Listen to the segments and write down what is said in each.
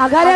આગળ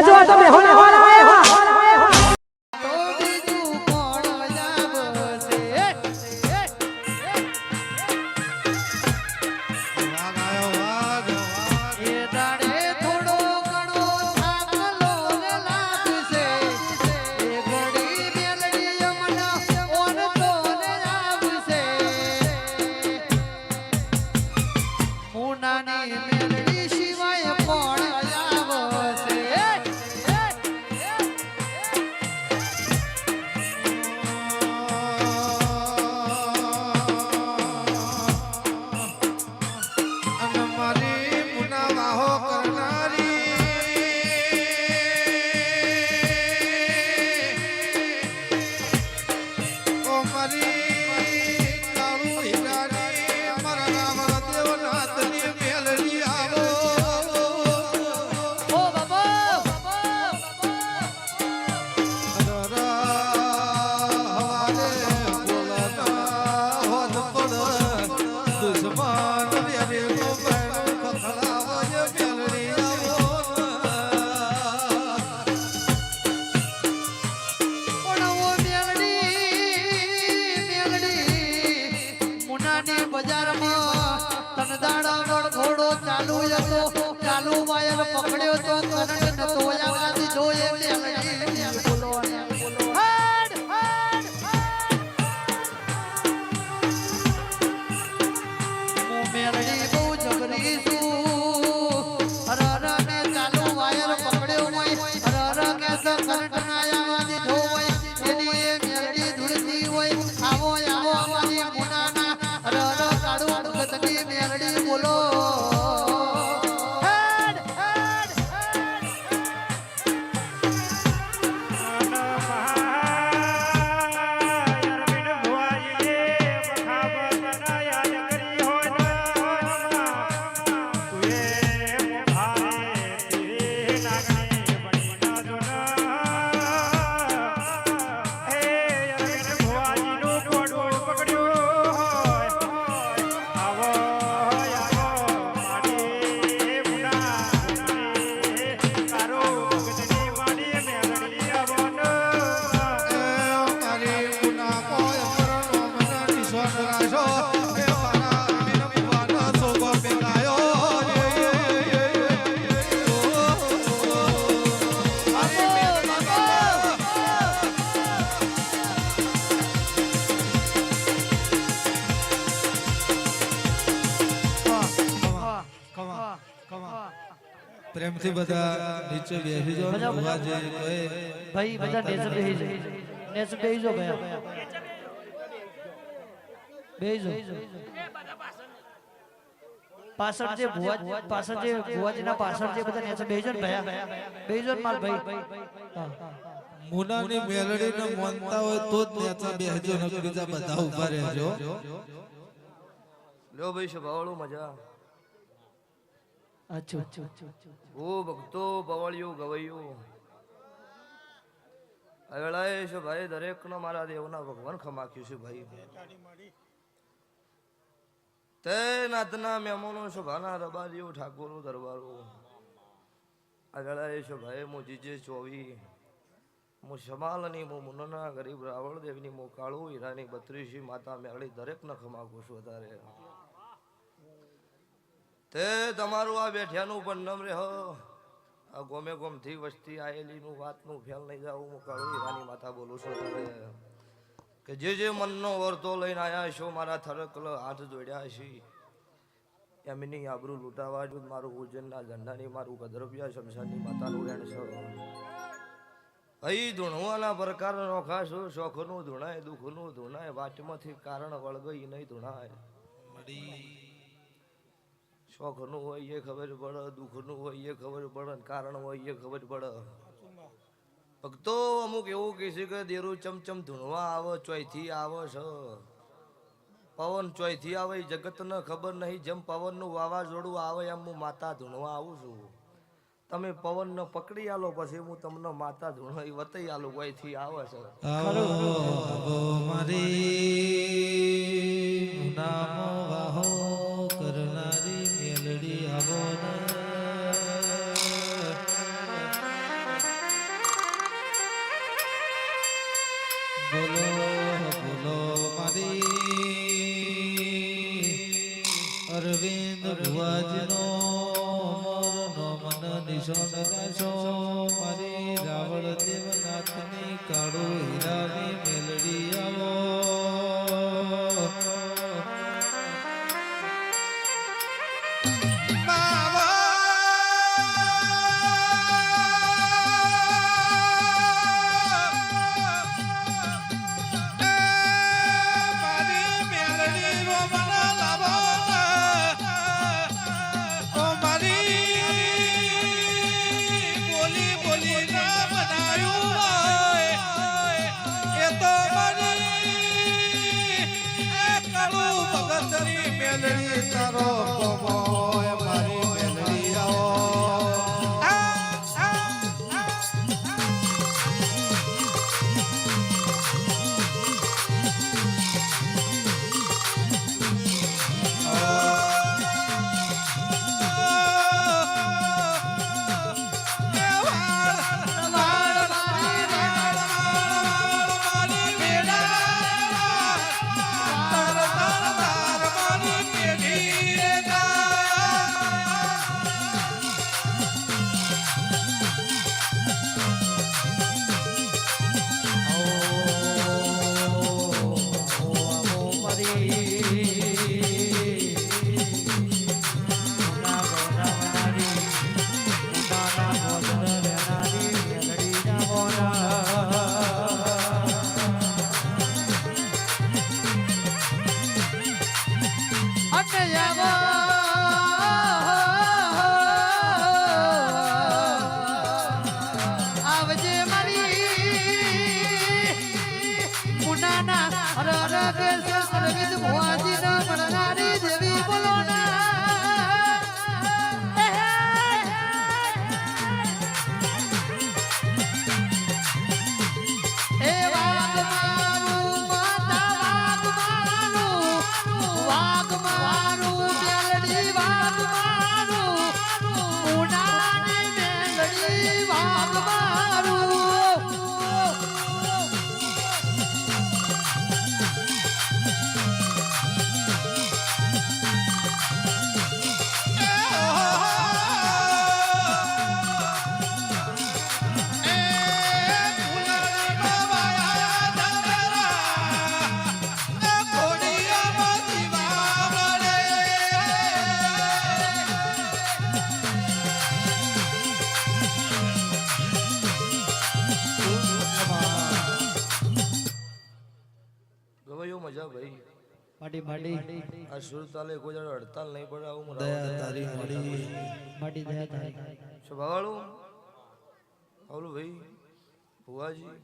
પ્રેમથી બધા નીચે બેસી જો બધા- જે કોઈ ભાઈ બધા નીચે બેસી જો નીચે બેસી જો ભાઈ. બેસી જો પાછળ જે ભુવા પાછળ જે ભુવાજીના પાછળ જે બધા નીચે બેસી જો ને ભયા બેહી જાઓ ને માલ ભાઈ. મુનાની મેલડી મેલડીને માનતા હોય તો જ નેચા બેસજો નકર બીજા બધા ઊભા રહેજો. લ્યો ભાઈ સ્વભાવળો મજા અચ્છા. ઓ ભક્તો પવળિયું ગવૈયું. અવેળાએ છે ભાઈ, દરેકનો મારા દેવના ભગવાન ખમાખ્યું છે ભાઈ. તે નાથના મેમોનો શોભાના રબારીઓ ઠાકોરો દરબારો. અવેળાએ છે ભાઈ, મો જીજે ચોવી હું શમાલની, મો મુનના, ગરીબ રાવળ દેવની મો કાળુ હીરાની, બત્રીસી માતા મેળી દરેકને ખમાકું છું વધારે. તે તમારું આ બેઠ્યાનું પણ નમ રહો આ ગોમે ગોમથી વસ્તી આવેલીનું વાતનું ફેલ નહીં જાવ હું કરું રાની માતા બોલું છું તમે કે જે જે મનનો વર્તો લઈને આવ્યા છો મારા થરકલ હાથ જોડ્યા છે એમની આબરૂ લૂંટાવા જ મારું ઉજ્જૈનના ઝંડાની, મારું કદરપિયા શમશાનની માતાનું રેણ છો. અહીં ધૂણવાના પ્રકાર નોખાશો શોખનું ધૂણાય, દુઃખનું ધૂણાય, વાટમાંથી કારણ વળગઈ નહીં ધૂણાય. શોખનું હોય એ ખબર પડે, દુઃખનું હોય એ ખબર પડે કારણ હોય એ ખબર પડે. ભક્તો અમુક એવું કહે છે કે દેરું ચમચમ ધૂણવા આવે, ચોયથી આવે છે. પવન ચોયથી આવે, એ જગતને ખબર નહીં, જેમ પવનનું વાવાઝોડું આવે એમ હું માતા ધૂણવા આવું છું. તમે પવનને પકડી આલો પછી હું તમને માતા ધૂણો એ વતાઈ આલો કોઈથી આવે છે. આવો મારી નામો મેલડી આવો બોલો બોલો, મારી અરવિંદ ભુવાજીનો મોરનો મન નિશાન રાશો મારી રાવળ દેવનાથની કાળો હીરાની મેલડી આવો. માડી. માડી આ સુરતાલે કોઈ દાડો હડતાલ નહીં પડે આવું દયા તારી મળી માડી. દયા તારી. છો ભવાળું? આવલું ભાઈ ભુવાજી.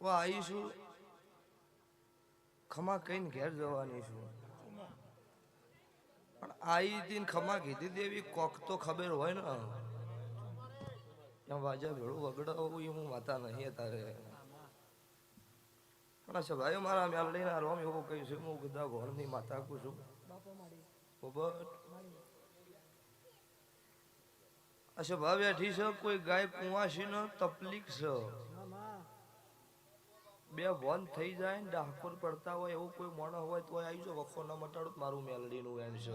વા આવીશું ખમા કઈ ઘેર જવાની છું. પણ આઈ દિન ને ખમા કીધી દેવી કોક તો ખબર હોય ને. એમ વાજા ભેળું વગડાવું એ હું માતા નહીં તારે પણ આ સભાએ મારા મેલડીના રોમ એવું કહ્યું છે, હું બધા ઘરની માતા કું છું. અચ્છા ભાવ બેઠી છે, કોઈ ગાય કુંવાસી ન તકલીફ છે. બે વન થઈ જાય ને ડાકોર પડતા હોય, એવું કોઈ મોણસ હોય તો આવી જો વખો ના મટાડું, મારું મેલડીનું એમ છે.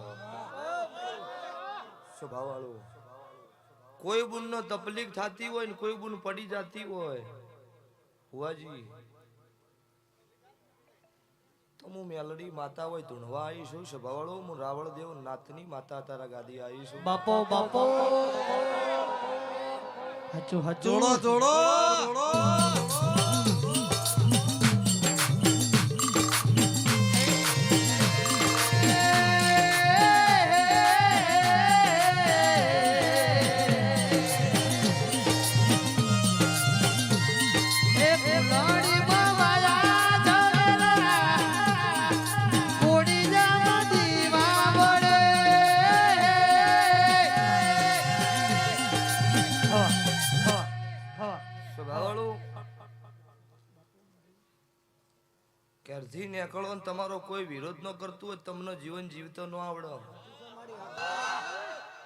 સ્વભાવ વાળું કોઈ બુન નો તકલીફ થતી હોય ને કોઈ બુન પડી જતી હોય. હુવાજી તો હું મેલડી માતા હોય ધૂણવા આવીશું સ્વભાવ વાળો હું રાવળ દેવ નાથની માતા તારા ગાદી આવીશું. બાપો બાપો. હાચું હાચું જોડો જોડો. નીકળો ને તમારો કોઈ વિરોધ ન કરતું હોય, તમને જીવન જીવતો ન આવડે.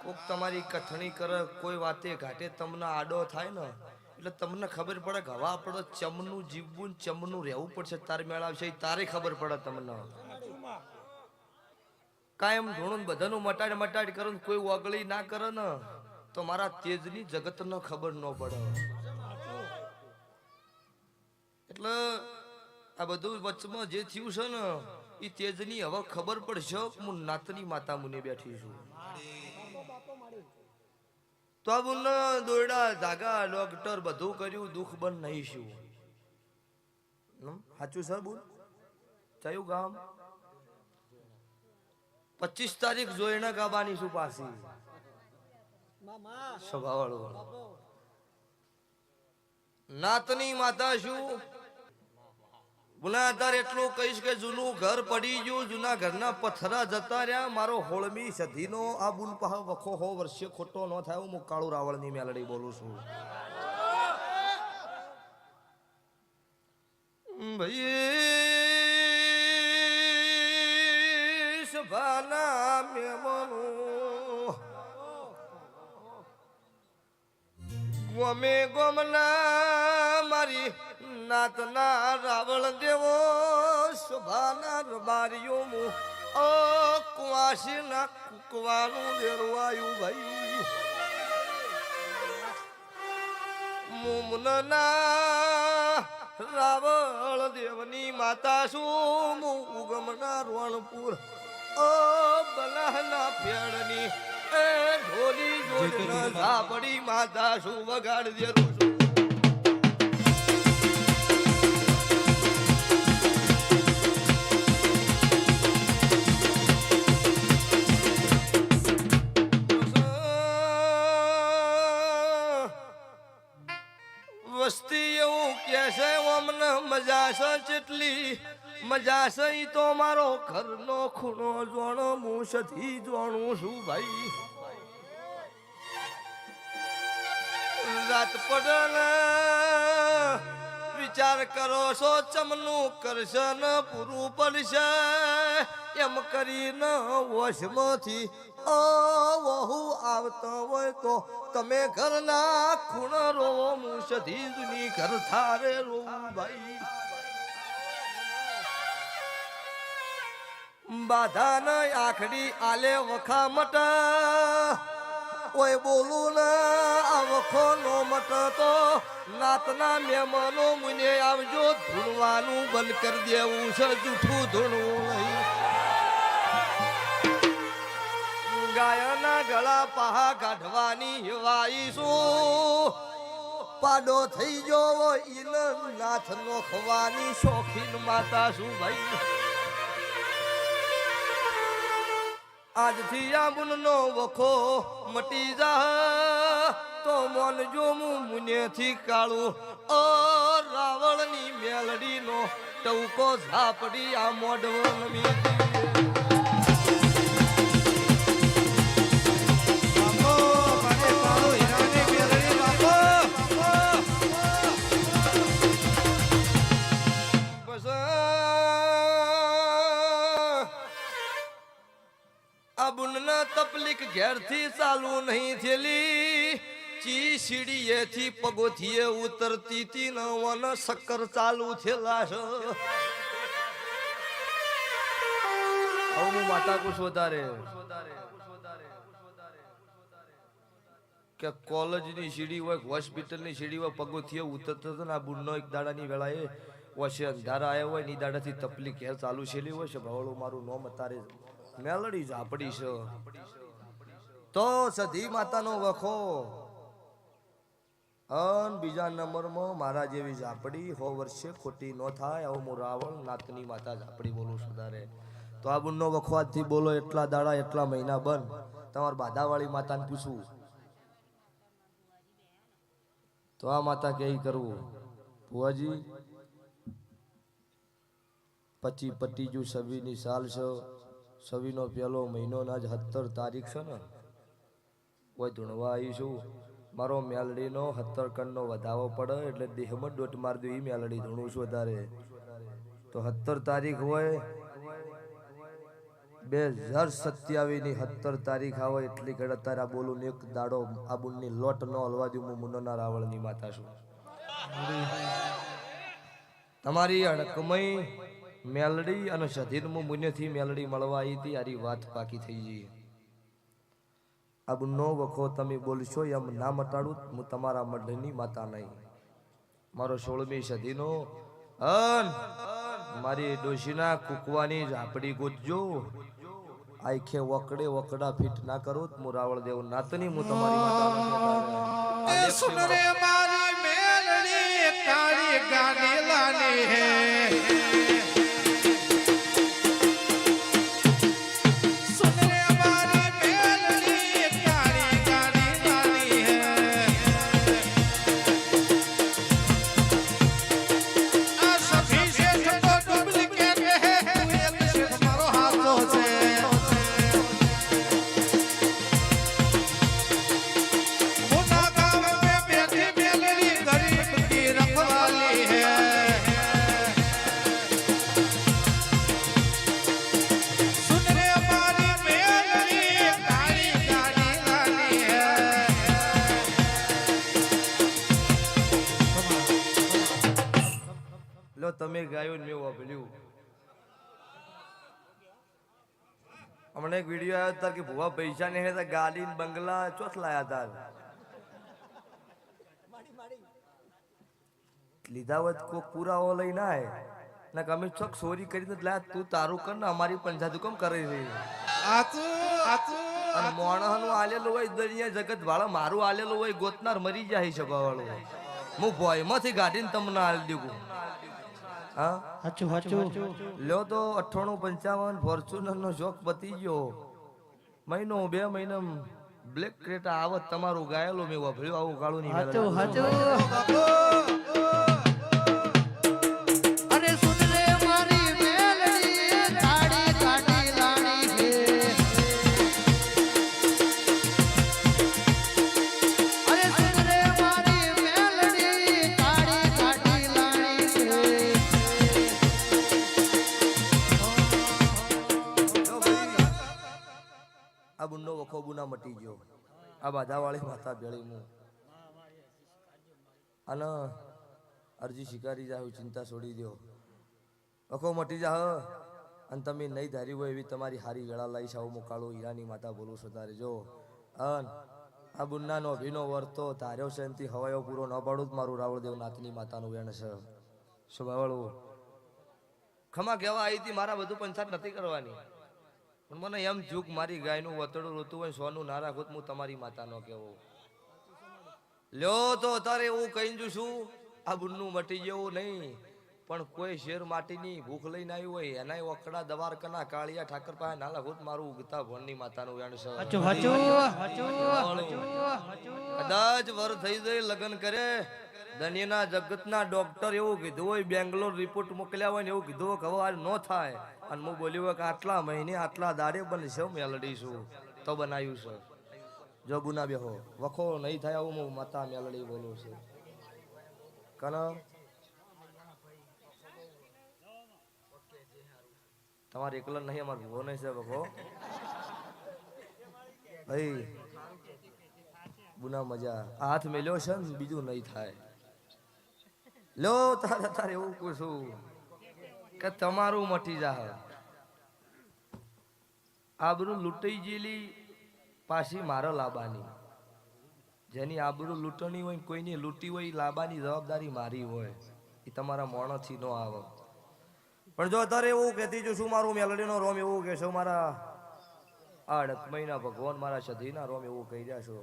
કોક તમારી કથણી કરે, કોઈ વાતે ઘાટે, તમને આડો થાય ને, એટલે તમને ખબર પડે કે હવા આપણે ચમનું જીવવું ચમનું રહેવું પડશે, તારે મેળાવશે તારે ખબર પડે તમને. કાયમ ધોણું બધાનું મટાડ મટાડ કરો ને કોઈ ઓગળી ના કરે ને, તો મારા તેજની જગતનો ખબર ન પડે. એટલે આ બધું વચમાં જે થયું છે ને એ તેજની હવે ખબર પડશે હું નાતની માતા મુને બેઠી છું. તો આ બુન દોરડા જાગા ડોક્ટર બધું કર્યું દુઃખ બંધ નહીં છું સાચું સર બોલ. કયું ગામ? પચીસ તારીખ જોઈને ગાબાની શું પાછી. સ્વભાવવાળો નાતની માતા શું ગુનાહગાર એટલું કહીશ કે જૂનું ઘર પડી ગયું, જૂના ઘરના પથરા જતા રહ્યા. મારો હોળમી સધીનો આ બુન પહ વખો હો, વર્ષે ખોટો ન થાય હું કાળુ રાવળની મેલડી બોલું છું. ભાઈ સભાના મેમનો ગમે ગમના મારી નાતના રાવળ દેવો શોભાના રબારીઓ મુ ઓ કુવાસીના કુકવાનું દેરવાયું ભાઈ. મુમનના રાવણ દેવની માતા શું? મુ ઉગમના રોણપુર. ઓ બલાહના ફેડની એ ઢોલી જોડના ઝાપડી માતા શું વગાડ દેરું છું મજા જેટલી મજા સહી તો મારો ઘરનો ખૂણો જોણો, હું સધી જોણું છું ભાઈ. રાત પડે વિચાર કરો છો ચમનું કરશે ન પૂરું પડશે. એમ કરીને વશમાંથી વહુ આવતો હોય તો તમે ઘરના ખૂણ રોવો સધી જૂની ઘર થારે રોવું ભાઈ. બાધા ન આખડી આલે વખા મટા ઓય બોલું ના આ વખો નો મટ તો નાતના મહેમાનો મુને આવજો ધૂણવાનું બંધ કરી દેવું છે, જૂઠું ધૂણવું નહીં. ગાયના ગળા પહા કાઢવાની વાઈશું પાડો થઈ જવો ઈન નાથ નો ખવાની શોખીન માતા શું ભાઈ. આજથી આ મુનનો વખો મટી જા તો મન જો હું મુનેથી કાળું. ઓ રાવણની મેલડીનો ટવકો ઝાપડી આ મોઢવો નમી આ બુનના તપલીક ઘેરથી ચાલુ નહીં થયેલી ચી સીડીએથી પગોથીએ ઉતરતી તી નવન સક્કર ચાલુ થયેલા છે હવે માતા કુશ વધારે. કે કોલેજની સીડી હોય, હોસ્પિટલની સીડી હોય, પગોથીએ ઉતરતો હતો બુનનો એક દાડાની વેળાએ વશે અંધારા આવ્યા હોય ને ઈ દાડાથી તપલી ઘેર ચાલુ છેલી હોય છે. ભવળું મારું નોમ અતારે મેલડી ઝાપડી છે. તો સધી માતાનો વખો. અન બીજા નંબરમાં મારા જેવી ઝાપડી, હો વર્ષે ખોટી ન થાય, આવું હું રાવણ નાતની માતા ઝાપડી બોલું સુધારે તો આ બુનનો વખો બોલો, એટલા દાડા, એટલા મહિના બંધ તમારે બાધાવાળી માતાને પૂછવું. તો આ માતા કે કરવું? ભુવાજી, પચી પટી જુ સભીની સાલ છે. સવીનો પહેલો મહિનો જ સત્તર તારીખ છે ને? કોઈ ધૂણવા આવીશું મારો મેલડીનો સત્તર કણનો વધાવો પડે એટલે દેહમાં દોટ માર દઉં એ મેલડી ધૂણું છું વધારે. તો સત્તર તારીખ હોય બે હજાર સત્યાવીસની સત્તર તારીખ આવે એટલી ઘડી તારા બોલું એક દાડો આબુની લોટ ન હલવા દઉં, હું મુન્નોના રાવળની માતા છું. તમારી અડકમય મેલડી અને સધીરમાં મુન્યથી મેલડી મળવા આવી હતી, આરી વાત પાકી થઈ ગઈ. અબ નો વખો તમે બોલશો એમ ના મટાડું, હું તમારા મઢની માતા નહીં. મારો સોળમી સધીનો અન, મારી ડોશીના કુકવાની ઝાપડી ગોતજો. આખે વકડે વકડા ફિટ ના કરો, હું રાવળ દેવ નાતની હું તમારી માતા હતા કે ભુવા પૈસા નહીં હતા ગાડી બંગલા ચોથ લાયા તાર. લીધા વત કોક પુરાવો આય. ના કે અમે ચોક ચોરી કરી તો લાયા તું તારું કર ને અમારી પંચાયત કેમ કરે છે આચુ આચુ અને આલેલું હોય દરિયા જગત વાળા મારું આલેલું હોય ગોતનાર મરી જાય છે વાળું હું ભોયમાંથી ગાડીને તમને આલી દીધું. હા? હાચું હાચું. લ્યો તો અઠ્ઠાણું પંચાવન ફોર્ચ્યુનર નો શોખ પતી ગયો. મહિનો બે મહિનો બ્લેક ક્રેટા આવત તમારું ગાયેલું મેં વાપર્યું આવું કાળું નહીં અને અરજી શિકારી જાઓ ચિંતા છોડી દો અખો મટી જા અને તમે નહીં ધારી હોય એવી તમારી હારી ગળા લઈ સાવ મોકાળો હીરાની માતા બોલું છો તારે, જો. અન આ બુન્નાનો અભિનો વર્તો ધાર્યો છે, એનથી હવાયો પૂરો ન પાડું જ મારું રાવળદેવ નાથની માતાનું વેણ છે. સ્વભાવળું ખમા કહેવા આવી હતી, મારા બધું પંચાત નથી કરવાની. પણ મને એમ જુગ મારી ગાયનું વતડું રોતું હોય સોનું ના રાખું હું તમારી માતાનો કહેવો. લ્યો તો અત્યારે એવું કહી દઉં છું આ બુન્નું મટી જેવું નહીં. પણ કોઈ શેર માટીની ભૂખ લઈને આવ્યું હોય એના ઓકડા દવારકના કાળિયા ઠાકર પાસે ના લાગું મારું ઉગતા ભણની માતાનું વેણ છે. કદાચ વર થઈ જાય લગ્ન કરે. દનિયાના જગતના ડોક્ટર એવું કીધું હોય બેંગ્લોર રિપોર્ટ મોકલ્યા હોય ને એવું કીધું હોય કે હવે આ ન થાય. અને હું બોલ્યું હોય કે આટલા મહિને આટલા દાડે બનશે હું મેલડીશું તો બનાવ્યું છે. જો ગુના બેહો વખો નહીં થાય આવું હું માતા મેલડી બોલું છું. કન? તમારે એકલા નહીં, અમારે ભૂવો નહીં છે વખો. ભાઈ, ગુના મજા. હાથ મેલ્યો છે ને બીજું નહીં થાય. લો, તારે તારે એવું પૂછું કે તમારું મટી જાય આબરું લૂંટાઈ ગયેલી પાછી મારો લાબાની. જેની આબરૂ લૂંટણી હોય કોઈની લૂંટી હોય, લાબાની જવાબદારી મારી હોય. એ તમારા મોણથી ન આવે. પણ જો અત્યારે એવું કહેતી છું શું મારું મેલડીનો રોમ એવું કહેશો મારા આડક મહિના ભગવાન મારા સધીના રોમ એવું કહી જશો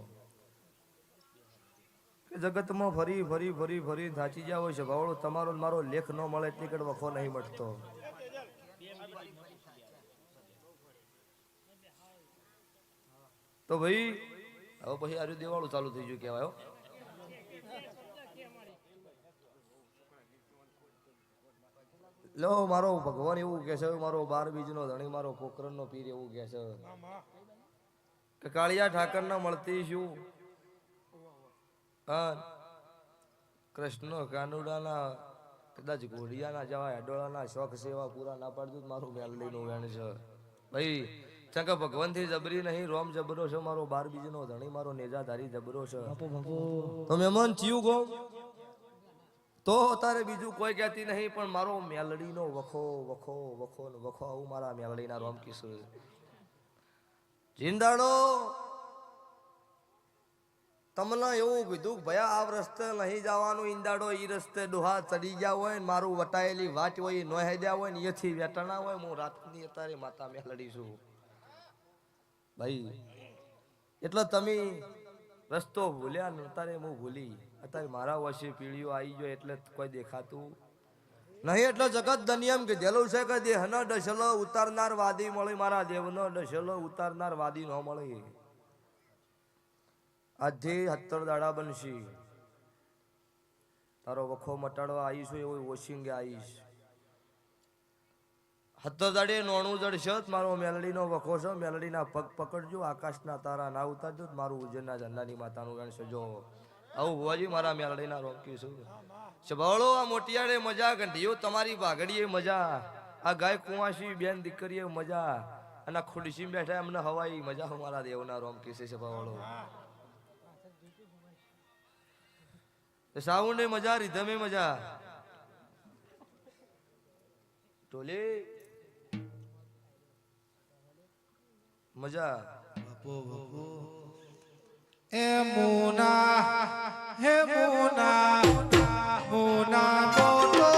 કે જગતમાં ફરી ફરી ફરી ફરી થાચી જાવ છે ભાવડો તમારો મારો લેખ ન મળે, એટલી કડ વખો નહીં મળતો તો ભાઈ, હવે પછી આર્યું દેવાળું ચાલુ થઈ ગયું કહેવાય લો, મારો ભગવાન એવું કે છે, મારો બાર બીજનો ધણી, મારો પોકરણનો પીર એવું કે છે. કે કાળિયા ઠાકર ના મળતી શું? હા. કૃષ્ણ કાનુડાના, કદાચ ઘોડિયાના જવા અડોળાના શોખ સેવા પૂરા ના પાડતું મારું મારું નું વેણ છે. ભાઈ ચંક ભગવાનથી જબરી નહીં રોમ જબરો છે મારો બાર બીજનો ધણી મારો નેજાધારી જબરો છે. તો મહેમાન ચિયું ગો. તો તારે બીજું કોઈ કહેતી નહીં પણ મારો મેલડીનો વખો વખો વખો ને વખો આવું મારા મેલડીના રોમ કિશોર જિંદાડો તમને એવું કીધું ભયા આ રસ્તે નહીં જવાનું ઈંદાડો ઈ રસ્તે ડોહા ચડી ગયા હોય ને મારું વટાયેલી વાટ હોય નો હેડ્યા હોય ને એથી વેટણા હોય હું રાતની અત્યારે માતા મેલડી છું. ભાઈ, એટલે તમે રસ્તો ભૂલ્યા ને અત્યારે હું ભૂલી. અત્યારે મારા વર્ષે પીળીઓ આવી ગયો એટલે કોઈ દેખાતું નહીં. એટલે જગત દનિયમ કીધેલું છે કે દેહનો ડસલો ઉતારનાર વાદી મળે, મારા દેવનો ડસલો ઉતારનાર વાદી ન મળે. આજે હત્તર દાડા બનશે. તારો વખો મટાડવા આવીશ એવું વોશિંગે આવીશ. સત્તર દાડે નોણું જડશે જ મારો મેલડીનો વખો છે. મેલડીના પગ પકડજો, આકાશના તારા ના ઉતારજો જ મારું ઉજ્જૈનના ઝંડાની માતાનું ગણ સજો આવું હોવાજી મારા મેલડીના રોકી છું સભાળો આ મોટિયાળે મજા ગંઢીઓ, તમારી ભાગડીએ મજા. આ ગાય કુંવાસી બેન દીકરીએ મજા. અને ખુરશી બેઠા એમને હવાઈ મજા મારા દેવના રોમ છે સભાવાળો સાઉન્ડ મજા, રીધમે મજા. ટોલે. મજા બાપો બાપો એ મુના હે મુના મુના મોટો